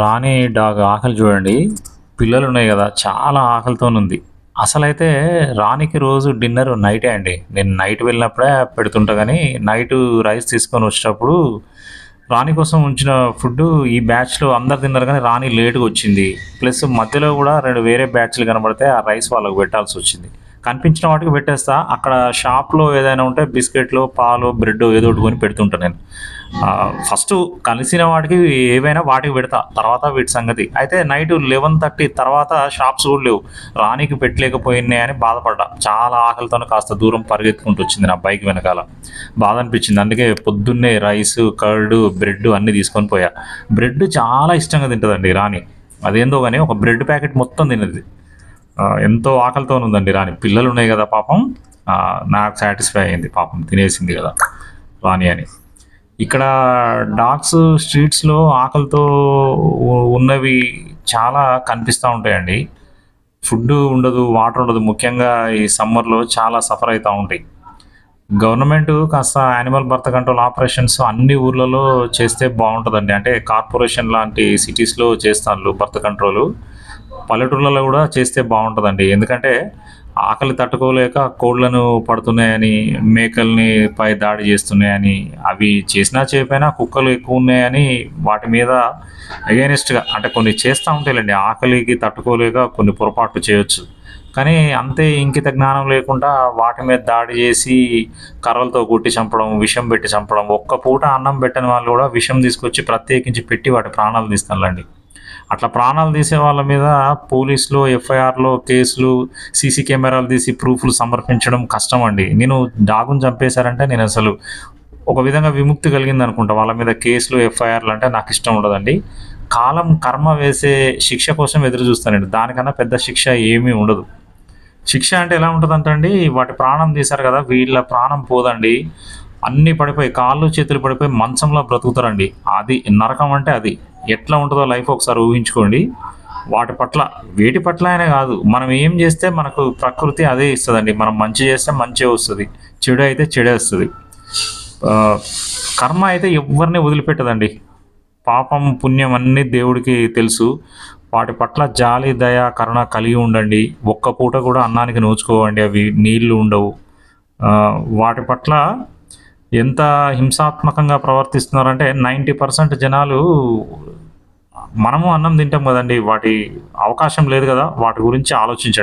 రాణి dog ఆకలి చూడండి. పిల్లలు ఉన్నాయి కదా చాలా ఆకలితో ఉంది అసలైతే రాణికి రోజు డిన్నర్ నైటే అండి. నేను నైట్ వెళ్ళినప్పుడే పెడుతుంటా కానీ నైట్ రైస్ తీసుకొని వచ్చేటప్పుడు రాణి కోసం ఉంచిన ఫుడ్ ఈ బ్యాచ్లో అందరు తిన్నారు కానీ రాణి లేటుగా వచ్చింది. ప్లస్ మధ్యలో కూడా రెండు వేరే బ్యాచ్లు కనబడితే ఆ రైస్ వాళ్ళకి పెట్టాల్సి వచ్చింది. కనిపించిన వాటికి పెట్టేస్తా. అక్కడ షాప్లో ఏదైనా ఉంటే బిస్కెట్లు పాలు బ్రెడ్ ఏదో ఒకటి కొని పెడుతుంటాను నేను. ఫస్ట్ కలిసిన వాటికి ఏవైనా వాటికి పెడతా. తర్వాత వీటి సంగతి. అయితే నైట్ లెవెన్ థర్టీ తర్వాత షాప్స్ కూడా లేవు. రానికి పెట్టలేకపోయినాయి అని బాధపడ్డా. చాలా ఆకలితో కాస్త దూరం పరిగెత్తుకుంటూ వచ్చింది నా బైక్ వెనకాల. బాధ అనిపించింది. అందుకే పొద్దున్నే రైస్ కర్డ్ బ్రెడ్ అన్నీ తీసుకొని పోయా. బ్రెడ్ చాలా ఇష్టంగా తింటుందండి రాణి. అదేందో కానీ ఒక బ్రెడ్ ప్యాకెట్ మొత్తం తినది ఎంతో ఆకలితో ఉందండి రాణి. పిల్లలు ఉన్నాయి కదా పాపం. నాకు సాటిస్ఫై అయింది పాపం. తినేసింది కదా రాణి అని. ఇక్కడ డాగ్స్ స్ట్రీట్స్లో ఆకలితో ఉన్నవి చాలా కనిపిస్తూ ఉంటాయండి. ఫుడ్ ఉండదు వాటర్ ఉండదు. ముఖ్యంగా ఈ సమ్మర్లో చాలా సఫర్ అవుతూ ఉంటాయి. గవర్నమెంట్ కాస్త యానిమల్ బర్త్ కంట్రోల్ ఆపరేషన్స్ అన్ని ఊర్లలో చేస్తే బాగుంటుందండి. అంటే కార్పొరేషన్ లాంటి సిటీస్లో చేస్తారు బర్త్ కంట్రోలు. పల్లెటూర్లలో కూడా చేస్తే బాగుంటుందండి. ఎందుకంటే ఆకలి తట్టుకోలేక కోళ్ళను పడుతున్నాయని మేకల్ని పై దాడి చేస్తున్నాయని అవి చేసినా చేయపోయినా కుక్కలు ఎక్కువ ఉన్నాయని వాటి మీద అగేనిస్ట్గా అంటే కొన్ని చేస్తూ ఉంటాయిలేండి. ఆకలికి తట్టుకోలేక కొన్ని పొరపాట్లు చేయొచ్చు. కానీ అంతే ఇంకిత జ్ఞానం లేకుండా వాటి మీద దాడి చేసి కర్రలతో కొట్టి చంపడం విషం పెట్టి చంపడం ఒక్క పూట అన్నం పెట్టని వాళ్ళు కూడా విషం తీసుకొచ్చి ప్రత్యేకించి పెట్టి వాటి ప్రాణాలు తీస్తానులండి. అట్లా ప్రాణాలు తీసే వాళ్ళ మీద పోలీసులు ఎఫ్ఐఆర్లో కేసులు సీసీ కెమెరాలు తీసి ప్రూఫ్లు సమర్పించడం కష్టం అండి నేను డాగును చంపేశారంటే నేను అసలు ఒక విధంగా విముక్తి కలిగింది అనుకుంటా. వాళ్ళ మీద కేసులు ఎఫ్ఐఆర్లు అంటే నాకు ఇష్టం ఉండదండి. కాలం కర్మ వేసే శిక్ష కోసం ఎదురు చూస్తానండి. దానికన్నా పెద్ద శిక్ష ఏమీ ఉండదు. శిక్ష అంటే ఎలా ఉంటుందంటే అండి వాటి ప్రాణం తీశారు కదా వీళ్ళ ప్రాణం పోదండి. అన్నీ పడిపోయి కాళ్ళు చేతులు పడిపోయి మంచంలో బ్రతుకుతారండి. అది నరకం అంటే అది. ఎట్లా ఉంటుందో లైఫ్ ఒకసారి ఊహించుకోండి. వాటి పట్ల వేటి పట్ల అయినా కాదు మనం ఏం చేస్తే మనకు ప్రకృతి అదే ఇస్తుందండి. మనం మంచి చేస్తే మంచి వస్తుంది చెడు అయితే చెడే వస్తుంది. కర్మ అయితే ఎవరిని వదిలిపెట్టదండి. పాపం పుణ్యం అన్నీ దేవుడికి తెలుసు. వాటి పట్ల జాలి దయ కరుణ కలిగి ఉండండి. ఒక్క పూట కూడా అన్నానికి నోచుకోవండి అవి నీళ్ళు ఉండవు. వాటి పట్ల ఎంత హింసాత్మకంగా ప్రవర్తిస్తున్నారంటే నైంటీ పర్సెంట్ జనాలు మనము అన్నం తింటాం కదండి వాటి అవకాశం లేదు కదా వాటి గురించి ఆలోచించండి.